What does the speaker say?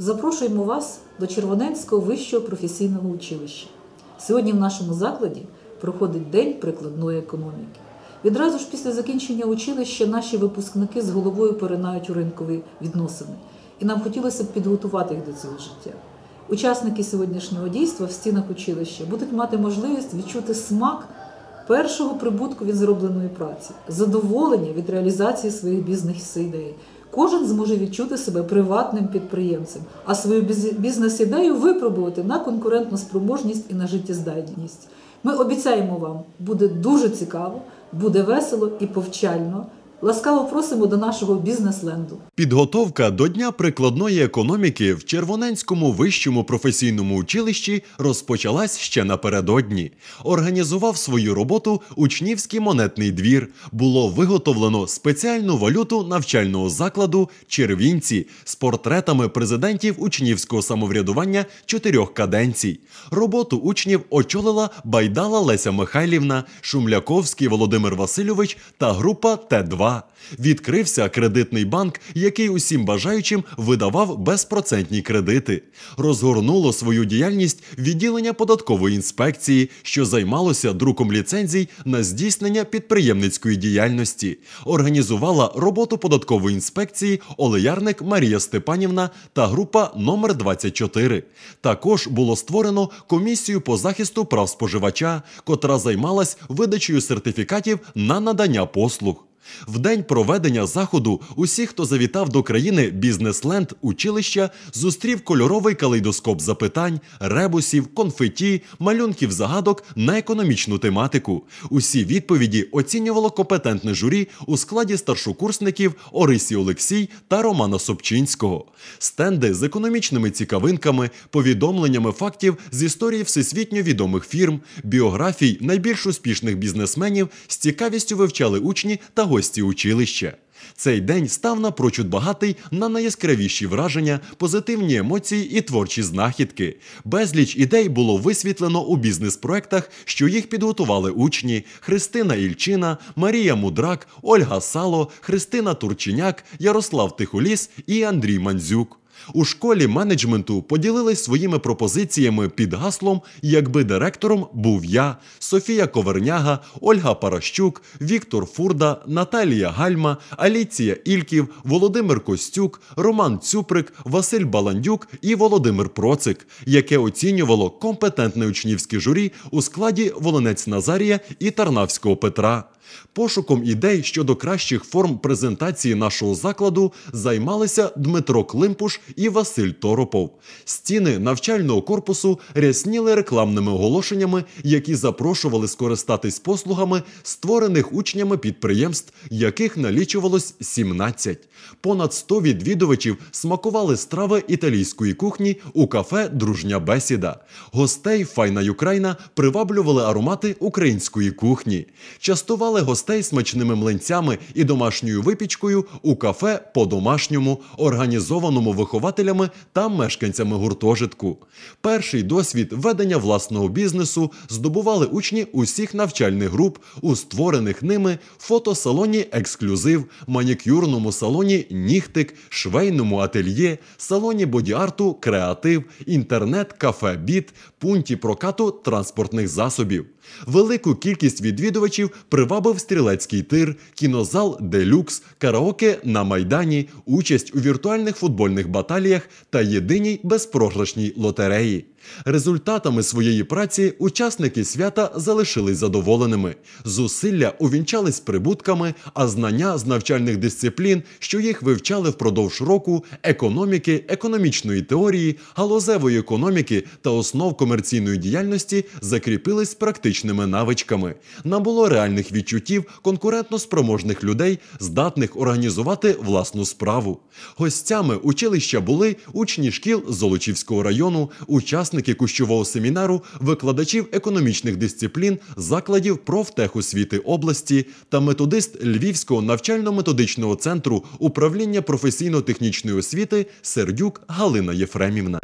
Запрошуємо вас до Червоненського вищого професійного училища. Сьогодні в нашому закладі проходить День прикладної економіки. Відразу ж після закінчення училища наші випускники з головою поринають у ринкові відносини, і нам хотілося б підготувати їх до цього життя. Учасники сьогоднішнього дійства в стінах училища будуть мати можливість відчути смак першого прибутку від зробленої праці, задоволення від реалізації своїх бізнес-ідей. Кожен зможе відчути себе приватним підприємцем, а свою біз- бізнес-ідею випробувати на конкурентну спроможність і на життєздатність. Ми обіцяємо вам, буде дуже цікаво, буде весело і повчально. Ласкаво просимо до нашого бізнес-ленду. Підготовка до Дня прикладної економіки в Червоненському вищому професійному училищі розпочалась ще напередодні. Організував свою роботу учнівський монетний двір. Було виготовлено спеціальну валюту навчального закладу червінці з портретами президентів учнівського самоврядування чотирьох каденцій. Роботу учнів очолила Байдала Леся Михайлівна, Шумляковський Володимир Васильович та група Т2. Відкрився кредитний банк, який усім бажаючим видавав безпроцентні кредити. Розгорнуло свою діяльність відділення податкової інспекції, що займалося друком ліцензій на здійснення підприємницької діяльності. Організувала роботу податкової інспекції Олеярник Марія Степанівна та група номер 24 Також було створено комісію по захисту прав споживача, котра займалась видачею сертифікатів на надання послуг. В день проведення заходу усі, хто завітав до країни Бізнесленд училища, зустрів кольоровий калейдоскоп запитань, ребусів, конфеті, малюнків загадок на економічну тематику. Усі відповіді оцінювало компетентне журі у складі старшокурсників Орисі Олексій та Романа Собчинського. Стенди з економічними цікавинками, повідомленнями фактів з історії всесвітньо відомих фірм, біографій найбільш успішних бізнесменів з цікавістю вивчали учні та гості училища. Цей день став напрочуд багатий на найяскравіші враження, позитивні емоції і творчі знахідки. Безліч ідей було висвітлено у бізнес-проектах, що їх підготували учні: Христина Ільчина, Марія Мудрак, Ольга Сало, Христина Турченяк, Ярослав Тихоліс і Андрій Мандзюк. У школі менеджменту поділились своїми пропозиціями під гаслом Якби директором був я, Софія Коверняга, Ольга Паращук, Віктор Фурда, Наталія Гальма, Аліція Ільків, Володимир Костюк, Роман Цюприк, Василь Баландюк і Володимир Процик, яке оцінювало компетентне учнівське журі у складі Волонець Назарія і Тарнавського Петра. Пошуком ідей щодо кращих форм презентації нашого закладу займалися Дмитро Климпуш і Василь Торопов. Стіни навчального корпусу рясніли рекламними оголошеннями, які запрошували скористатись послугами створених учнями підприємств, яких налічувалось 17. Понад 100 відвідувачів смакували страви італійської кухні у кафе Дружня бесіда. Гостей Файна Юкраїна приваблювали аромати української кухні. Частували гостей смачними млинцями і домашньою випічкою у кафе по-домашньому, організованому вихователями та мешканцями гуртожитку. Перший досвід ведення власного бізнесу здобували учні усіх навчальних груп у створених ними фотосалоні Ексклюзив, манікюрному салоні Нігтик, швейному ательє, салоні бодіарту Креатив, інтернет-кафе Біт, пункті прокату транспортних засобів. Велику кількість відвідувачів привабив стрілецький тир, кінозал Делюкс, караоке на Майдані, участь у віртуальних футбольних баталіях та єдиній безпрограшній лотереї. Результатами своєї праці учасники свята залишились задоволеними. Зусилля увінчались прибутками, а знання з навчальних дисциплін, що їх вивчали впродовж року, економіки, економічної теорії, галузевої економіки та основ комерційної діяльності закріпились практичними навичками. Набуло реальних відчуттів конкурентно-спроможних людей, здатних організувати власну справу. Гостями училища були учні шкіл Золочівського району, учасники кущового семінару, викладачів економічних дисциплін, закладів профтехосвіти області та методист Львівського навчально-методичного центру управління професійно-технічної освіти Сердюк Галина Єфремівна.